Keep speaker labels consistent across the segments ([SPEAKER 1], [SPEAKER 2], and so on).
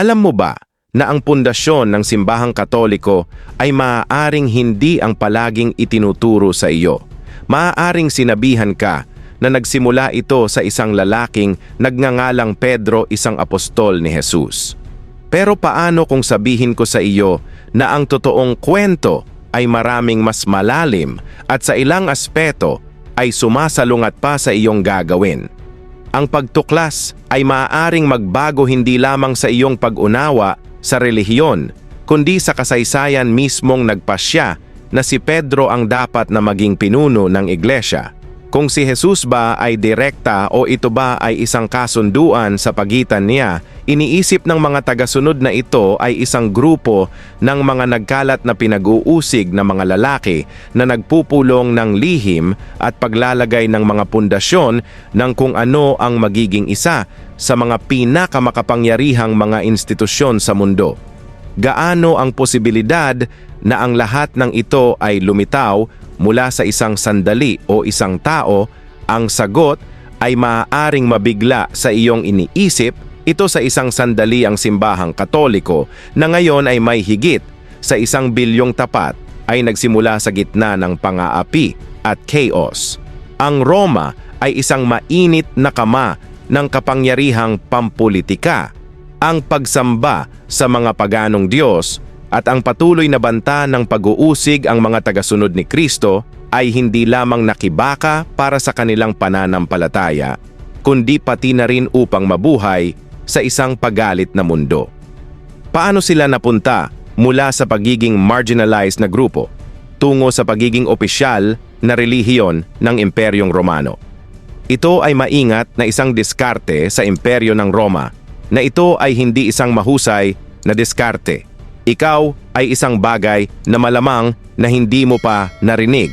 [SPEAKER 1] Alam mo ba na ang pundasyon ng simbahang katoliko ay maaaring hindi ang palaging itinuturo sa iyo. Maaaring sinabihan ka na nagsimula ito sa isang lalaking nagngangalang Pedro isang apostol ni Jesus. Pero paano kung sabihin ko sa iyo na ang totoong kwento ay maraming mas malalim at sa ilang aspeto ay sumasalungat pa sa iyong gagawin? Ang pagtuklas ay maaaring magbago hindi lamang sa iyong pag-unawa sa relihiyon, kundi sa kasaysayan mismong nagpasya na si Pedro ang dapat na maging pinuno ng iglesia. Kung si Jesus ba ay direkta o ito ba ay isang kasunduan sa pagitan niya, iniisip ng mga tagasunod na ito ay isang grupo ng mga nagkalat na pinag-uusig na mga lalaki na nagpupulong ng lihim at paglalagay ng mga pundasyon ng kung ano ang magiging isa sa mga pinakamakapangyarihang mga institusyon sa mundo. Gaano ang posibilidad na ang lahat ng ito ay lumitaw mula sa isang sandali o isang tao, ang sagot ay maaaring mabigla sa iyong iniisip ito sa isang sandali ang simbahang katoliko na ngayon ay may higit sa isang bilyong tapat ay nagsimula sa gitna ng pangaapi at chaos. Ang Roma ay isang mainit na kama ng kapangyarihang pampolitika. Ang pagsamba sa mga paganong Diyos at ang patuloy na banta ng pag-uusig ang mga tagasunod ni Kristo ay hindi lamang nakibaka para sa kanilang pananampalataya, kundi pati na rin upang mabuhay sa isang pagalit na mundo. Paano sila napunta mula sa pagiging marginalized na grupo tungo sa pagiging opisyal na relihiyon ng Imperyong Romano? Ito ay maingat na isang diskarte sa Imperyo ng Roma na ito ay hindi isang mahusay na diskarte ikaw ay isang bagay na malamang na hindi mo pa narinig.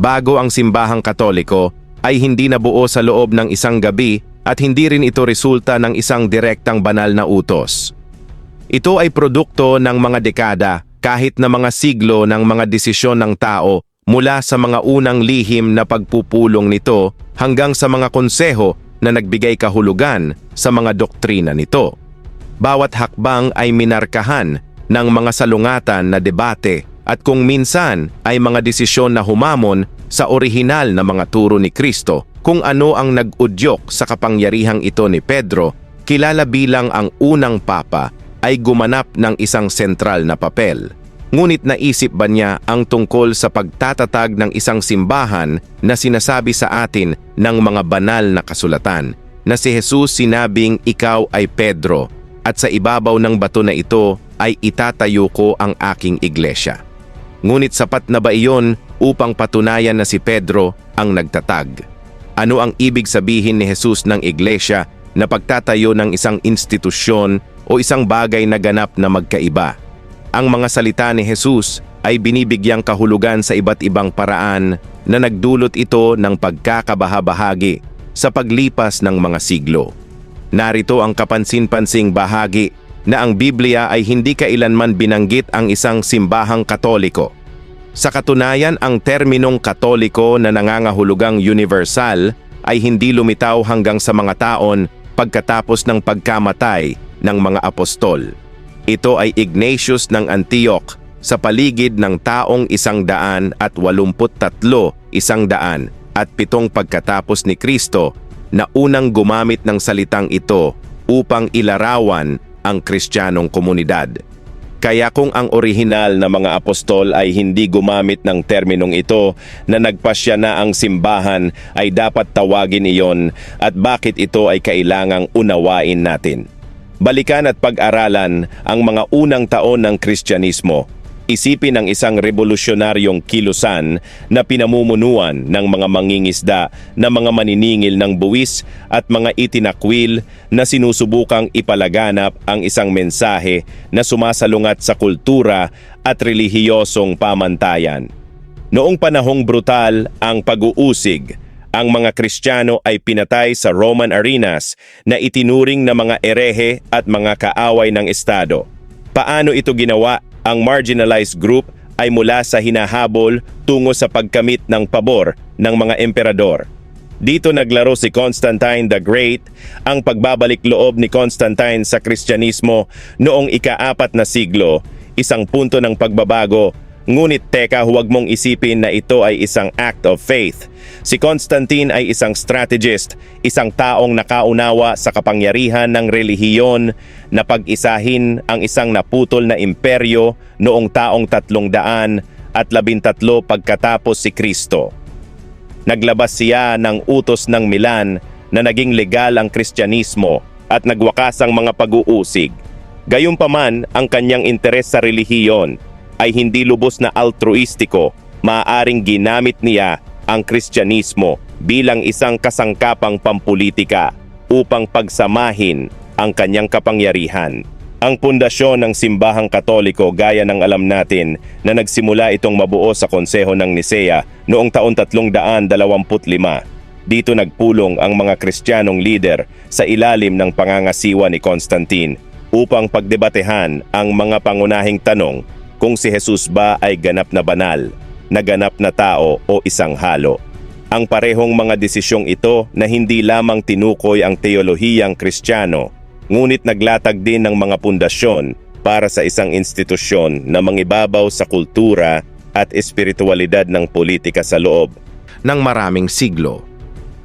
[SPEAKER 1] Bago ang simbahang katoliko ay hindi nabuo sa loob ng isang gabi at hindi rin ito resulta ng isang direktang banal na utos. Ito ay produkto ng mga dekada kahit na mga siglo ng mga desisyon ng tao mula sa mga unang lihim na pagpupulong nito hanggang sa mga konseho na nagbigay kahulugan sa mga doktrina nito bawat hakbang ay minarkahan ng mga salungatan na debate at kung minsan ay mga desisyon na humamon sa orihinal na mga turo ni Kristo kung ano ang nag-udyok sa kapangyarihang ito ni Pedro, kilala bilang ang unang papa ay gumanap ng isang sentral na papel. Ngunit naisip ba niya ang tungkol sa pagtatatag ng isang simbahan na sinasabi sa atin ng mga banal na kasulatan na si Jesus sinabing ikaw ay Pedro at sa ibabaw ng bato na ito ay itatayo ko ang aking iglesia. Ngunit sapat na ba iyon upang patunayan na si Pedro ang nagtatag? Ano ang ibig sabihin ni Jesus ng iglesia na pagtatayo ng isang institusyon o isang bagay na ganap na magkaiba? Ang mga salita ni Jesus ay binibigyang kahulugan sa iba't ibang paraan na nagdulot ito ng pagkakabahabahagi sa paglipas ng mga siglo. Narito ang kapansin-pansing bahagi na ang Biblia ay hindi kailanman binanggit ang isang simbahang katoliko. Sa katunayan, ang terminong katoliko na nangangahulugang universal ay hindi lumitaw hanggang sa mga taon pagkatapos ng pagkamatay ng mga apostol. Ito ay Ignatius ng Antioch sa paligid ng taong isang daan at walumput tatlo isang daan at pitong pagkatapos ni Kristo na unang gumamit ng salitang ito upang ilarawan ang kristyanong komunidad. Kaya kung ang orihinal na mga apostol ay hindi gumamit ng terminong ito na nagpasya na ang simbahan ay dapat tawagin iyon at bakit ito ay kailangang unawain natin. Balikan at pag-aralan ang mga unang taon ng Kristyanismo Isipin ang isang revolusyonaryong kilusan na pinamumunuan ng mga mangingisda na mga maniningil ng buwis at mga itinakwil na sinusubukang ipalaganap ang isang mensahe na sumasalungat sa kultura at relihiyosong pamantayan. Noong panahong brutal ang pag-uusig, ang mga Kristiyano ay pinatay sa Roman arenas na itinuring na mga erehe at mga kaaway ng Estado. Paano ito ginawa ang marginalized group ay mula sa hinahabol tungo sa pagkamit ng pabor ng mga emperador. Dito naglaro si Constantine the Great, ang pagbabalik loob ni Constantine sa Kristyanismo noong ika-apat na siglo, isang punto ng pagbabago Ngunit teka huwag mong isipin na ito ay isang act of faith. Si Constantine ay isang strategist, isang taong nakaunawa sa kapangyarihan ng relihiyon na pag-isahin ang isang naputol na imperyo noong taong tatlong daan at labintatlo pagkatapos si Kristo. Naglabas siya ng utos ng Milan na naging legal ang Kristyanismo at nagwakas ang mga pag-uusig. Gayunpaman ang kanyang interes sa relihiyon ay hindi lubos na altruistiko, maaring ginamit niya ang Kristyanismo bilang isang kasangkapang pampulitika upang pagsamahin ang kanyang kapangyarihan. Ang pundasyon ng simbahang katoliko gaya ng alam natin na nagsimula itong mabuo sa konseho ng Nisea noong taon 325. Dito nagpulong ang mga kristyanong lider sa ilalim ng pangangasiwa ni Constantine upang pagdebatehan ang mga pangunahing tanong kung si Jesus ba ay ganap na banal, naganap na tao o isang halo. Ang parehong mga desisyong ito na hindi lamang tinukoy ang teolohiyang kristyano, ngunit naglatag din ng mga pundasyon para sa isang institusyon na mangibabaw sa kultura at espiritualidad ng politika sa loob ng maraming siglo.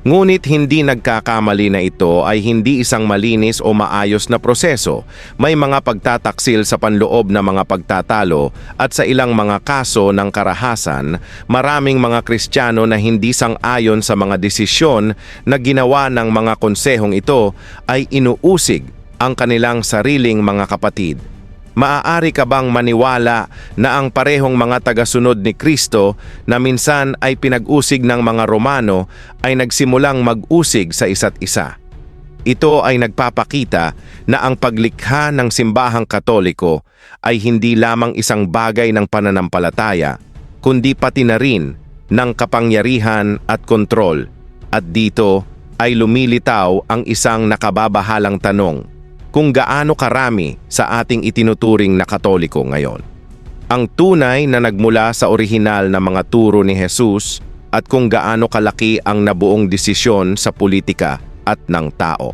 [SPEAKER 1] Ngunit hindi nagkakamali na ito ay hindi isang malinis o maayos na proseso. May mga pagtataksil sa panloob na mga pagtatalo at sa ilang mga kaso ng karahasan, maraming mga Kristiyano na hindi sang-ayon sa mga desisyon na ginawa ng mga konsehong ito ay inuusig ang kanilang sariling mga kapatid maaari ka bang maniwala na ang parehong mga tagasunod ni Kristo na minsan ay pinag-usig ng mga Romano ay nagsimulang mag-usig sa isa't isa? Ito ay nagpapakita na ang paglikha ng simbahang katoliko ay hindi lamang isang bagay ng pananampalataya, kundi pati na rin ng kapangyarihan at kontrol. At dito ay lumilitaw ang isang nakababahalang tanong – kung gaano karami sa ating itinuturing na katoliko ngayon. Ang tunay na nagmula sa orihinal na mga turo ni Jesus at kung gaano kalaki ang nabuong desisyon sa politika at ng tao.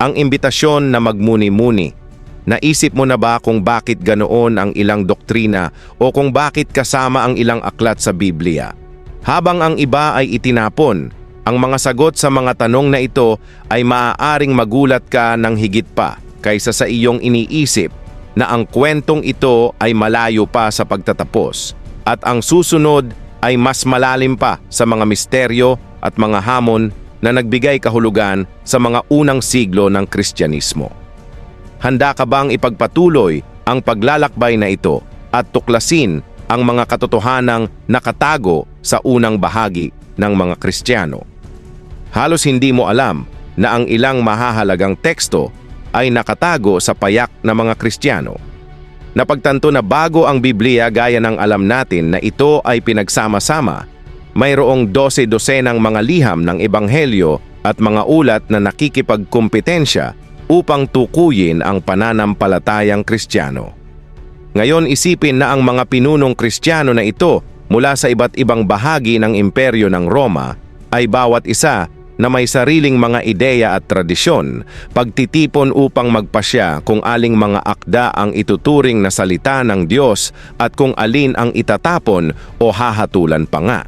[SPEAKER 1] Ang imbitasyon na magmuni-muni Naisip mo na ba kung bakit ganoon ang ilang doktrina o kung bakit kasama ang ilang aklat sa Biblia? Habang ang iba ay itinapon, ang mga sagot sa mga tanong na ito ay maaaring magulat ka ng higit pa kaysa sa iyong iniisip na ang kwentong ito ay malayo pa sa pagtatapos at ang susunod ay mas malalim pa sa mga misteryo at mga hamon na nagbigay kahulugan sa mga unang siglo ng Kristyanismo. Handa ka bang ipagpatuloy ang paglalakbay na ito at tuklasin ang mga katotohanang nakatago sa unang bahagi ng mga Kristiyano? Halos hindi mo alam na ang ilang mahahalagang teksto ay nakatago sa payak ng mga Kristiyano. Napagtanto na bago ang Biblia gaya ng alam natin na ito ay pinagsama-sama, mayroong 12-dosenang mga liham ng Ebanghelyo at mga ulat na nakikipagkompetensya upang tukuyin ang pananampalatayang Kristiyano. Ngayon isipin na ang mga pinunong Kristiyano na ito mula sa iba't ibang bahagi ng imperyo ng Roma ay bawat isa na may sariling mga ideya at tradisyon, pagtitipon upang magpasya kung aling mga akda ang ituturing na salita ng Diyos at kung alin ang itatapon o hahatulan pa nga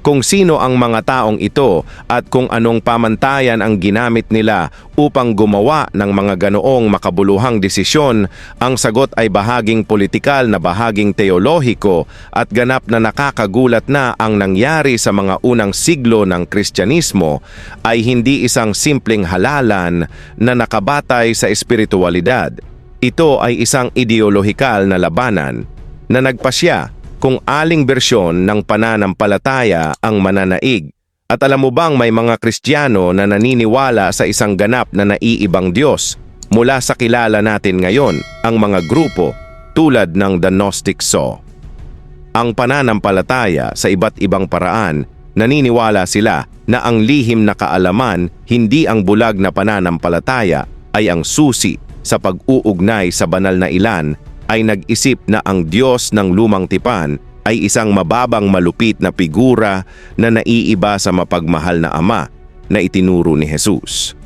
[SPEAKER 1] kung sino ang mga taong ito at kung anong pamantayan ang ginamit nila upang gumawa ng mga ganoong makabuluhang desisyon, ang sagot ay bahaging politikal na bahaging teolohiko at ganap na nakakagulat na ang nangyari sa mga unang siglo ng Kristyanismo ay hindi isang simpleng halalan na nakabatay sa espiritualidad. Ito ay isang ideolohikal na labanan na nagpasya kung aling bersyon ng pananampalataya ang mananaig. At alam mo bang may mga Kristiyano na naniniwala sa isang ganap na naiibang Diyos mula sa kilala natin ngayon, ang mga grupo tulad ng The Gnostic Saw. Ang pananampalataya sa iba't ibang paraan, naniniwala sila na ang lihim na kaalaman, hindi ang bulag na pananampalataya, ay ang susi sa pag-uugnay sa banal na ilan ay nag-isip na ang Diyos ng lumang tipan ay isang mababang malupit na figura na naiiba sa mapagmahal na ama na itinuro ni Jesus.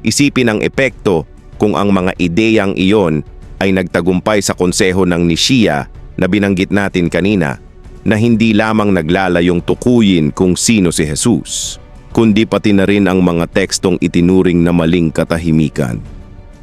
[SPEAKER 1] Isipin ang epekto kung ang mga ideyang iyon ay nagtagumpay sa konseho ng Nishia na binanggit natin kanina na hindi lamang naglalayong tukuyin kung sino si Jesus, kundi pati na rin ang mga tekstong itinuring na maling katahimikan.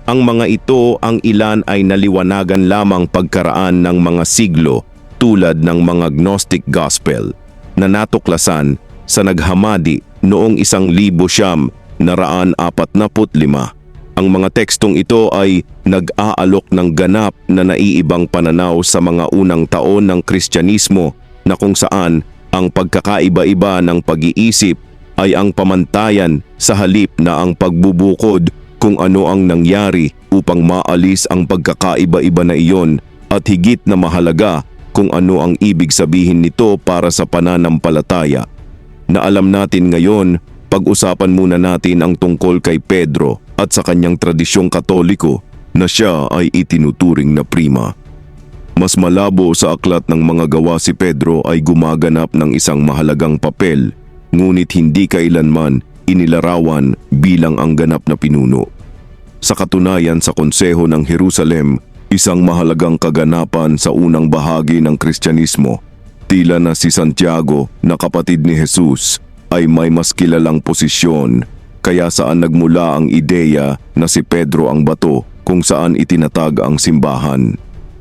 [SPEAKER 1] Ang mga ito ang ilan ay naliwanagan lamang pagkaraan ng mga siglo tulad ng mga Gnostic Gospel na natuklasan sa naghamadi noong isang libo siyam naraan apat na lima. Ang mga tekstong ito ay nag-aalok ng ganap na naiibang pananaw sa mga unang taon ng Kristyanismo na kung saan ang pagkakaiba-iba ng pag-iisip ay ang pamantayan sa halip na ang pagbubukod kung ano ang nangyari upang maalis ang pagkakaiba-iba na iyon at higit na mahalaga kung ano ang ibig sabihin nito para sa pananampalataya. Na alam natin ngayon, pag-usapan muna natin ang tungkol kay Pedro at sa kanyang tradisyong katoliko na siya ay itinuturing na prima. Mas malabo sa aklat ng mga gawa si Pedro ay gumaganap ng isang mahalagang papel, ngunit hindi kailanman inilarawan bilang ang ganap na pinuno. Sa katunayan sa konseho ng Jerusalem, isang mahalagang kaganapan sa unang bahagi ng Kristyanismo, tila na si Santiago na kapatid ni Jesus ay may mas kilalang posisyon kaya saan nagmula ang ideya na si Pedro ang bato kung saan itinatag ang simbahan.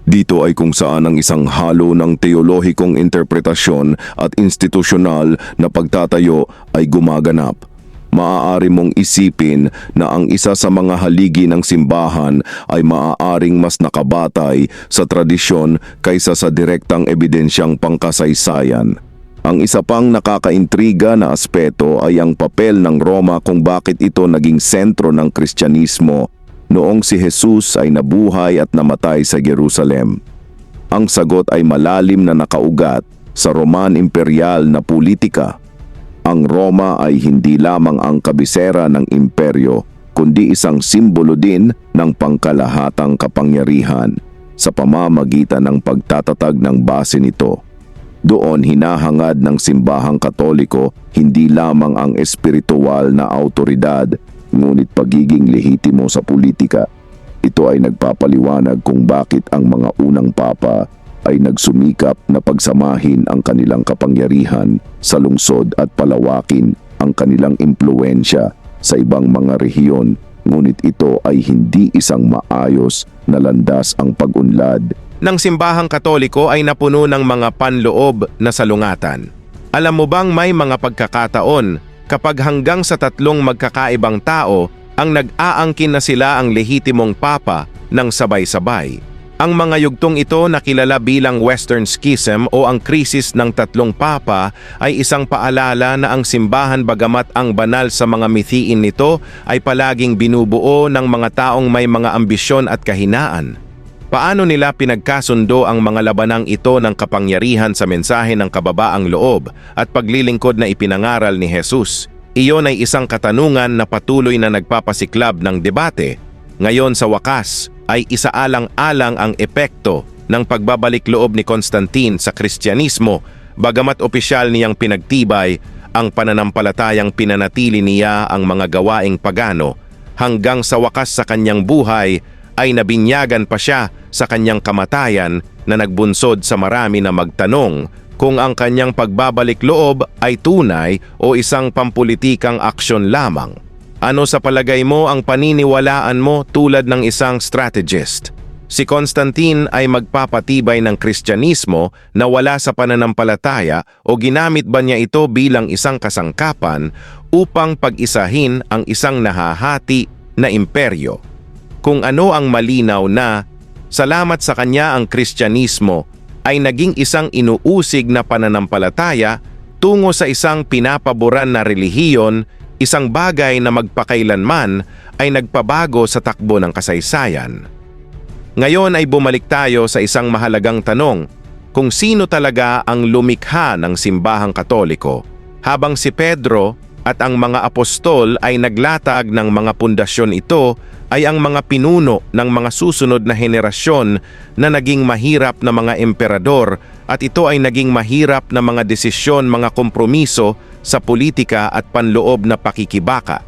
[SPEAKER 1] Dito ay kung saan ang isang halo ng teolohikong interpretasyon at institusyonal na pagtatayo ay gumaganap. Maaari mong isipin na ang isa sa mga haligi ng simbahan ay maaaring mas nakabatay sa tradisyon kaysa sa direktang ebidensyang pangkasaysayan. Ang isa pang nakakaintriga na aspeto ay ang papel ng Roma kung bakit ito naging sentro ng Kristyanismo noong si Jesus ay nabuhay at namatay sa Jerusalem. Ang sagot ay malalim na nakaugat sa Roman imperial na politika. Ang Roma ay hindi lamang ang kabisera ng imperyo kundi isang simbolo din ng pangkalahatang kapangyarihan sa pamamagitan ng pagtatatag ng base nito. Doon hinahangad ng simbahang katoliko hindi lamang ang espiritual na autoridad, ngunit pagiging lehitimo sa politika. Ito ay nagpapaliwanag kung bakit ang mga unang papa ay nagsumikap na pagsamahin ang kanilang kapangyarihan sa lungsod at palawakin ang kanilang impluensya sa ibang mga rehiyon ngunit ito ay hindi isang maayos na landas ang pag-unlad
[SPEAKER 2] ng simbahang katoliko ay napuno ng mga panloob na salungatan. Alam mo bang may mga pagkakataon kapag hanggang sa tatlong magkakaibang tao ang nag-aangkin na sila ang lehitimong papa ng sabay-sabay. Ang mga yugtong ito na kilala bilang Western Schism o ang krisis ng tatlong papa ay isang paalala na ang simbahan bagamat ang banal sa mga mithiin nito ay palaging binubuo ng mga taong may mga ambisyon at kahinaan. Paano nila pinagkasundo ang mga labanang ito ng kapangyarihan sa mensahe ng kababaang loob at paglilingkod na ipinangaral ni Jesus? Iyon ay isang katanungan na patuloy na nagpapasiklab ng debate. Ngayon sa wakas ay isaalang-alang ang epekto ng pagbabalik loob ni Constantine sa Kristyanismo bagamat opisyal niyang pinagtibay ang pananampalatayang pinanatili niya ang mga gawaing pagano hanggang sa wakas sa kanyang buhay ay nabinyagan pa siya sa kanyang kamatayan na nagbunsod sa marami na magtanong kung ang kanyang pagbabalik loob ay tunay o isang pampulitikang aksyon lamang. Ano sa palagay mo ang paniniwalaan mo tulad ng isang strategist? Si Constantine ay magpapatibay ng Kristyanismo na wala sa pananampalataya o ginamit ba niya ito bilang isang kasangkapan upang pag-isahin ang isang nahahati na imperyo? kung ano ang malinaw na salamat sa kanya ang Kristyanismo ay naging isang inuusig na pananampalataya tungo sa isang pinapaboran na relihiyon, isang bagay na magpakailanman ay nagpabago sa takbo ng kasaysayan. Ngayon ay bumalik tayo sa isang mahalagang tanong kung sino talaga ang lumikha ng simbahang katoliko habang si Pedro at ang mga apostol ay naglatag ng mga pundasyon ito
[SPEAKER 1] ay ang mga pinuno ng mga susunod na henerasyon na naging mahirap na mga emperador at ito ay naging mahirap na mga desisyon, mga kompromiso sa politika at panloob na pakikibaka.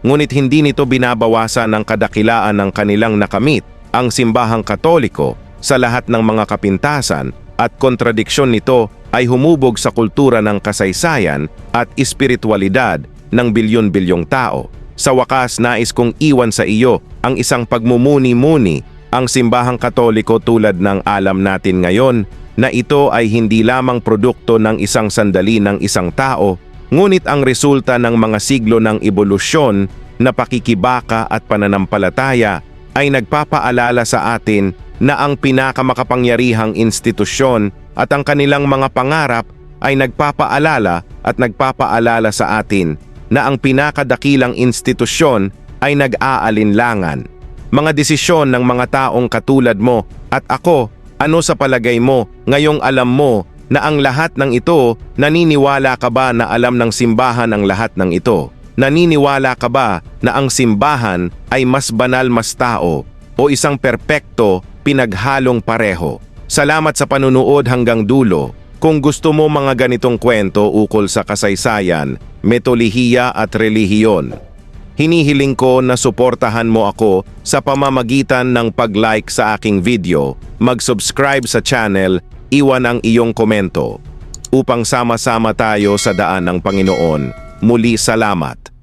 [SPEAKER 1] Ngunit hindi nito binabawasan ang kadakilaan ng kanilang nakamit, ang simbahang katoliko, sa lahat ng mga kapintasan at kontradiksyon nito ay humubog sa kultura ng kasaysayan at espiritualidad ng bilyon-bilyong tao. Sa wakas, nais kong iwan sa iyo ang isang pagmumuni-muni ang simbahang katoliko tulad ng alam natin ngayon na ito ay hindi lamang produkto ng isang sandali ng isang tao, ngunit ang resulta ng mga siglo ng ebolusyon na pakikibaka at pananampalataya ay nagpapaalala sa atin na ang pinakamakapangyarihang institusyon at ang kanilang mga pangarap ay nagpapaalala at nagpapaalala sa atin na ang pinakadakilang institusyon ay nag-aalinlangan. Mga desisyon ng mga taong katulad mo at ako, ano sa palagay mo ngayong alam mo na ang lahat ng ito, naniniwala ka ba na alam ng simbahan ang lahat ng ito? Naniniwala ka ba na ang simbahan ay mas banal mas tao o isang perpekto pinaghalong pareho? Salamat sa panunood hanggang dulo. Kung gusto mo mga ganitong kwento ukol sa kasaysayan, metolihiya at relihiyon, hinihiling ko na suportahan mo ako sa pamamagitan ng pag-like sa aking video, mag-subscribe sa channel, iwan ang iyong komento. Upang sama-sama tayo sa daan ng Panginoon. Muli salamat.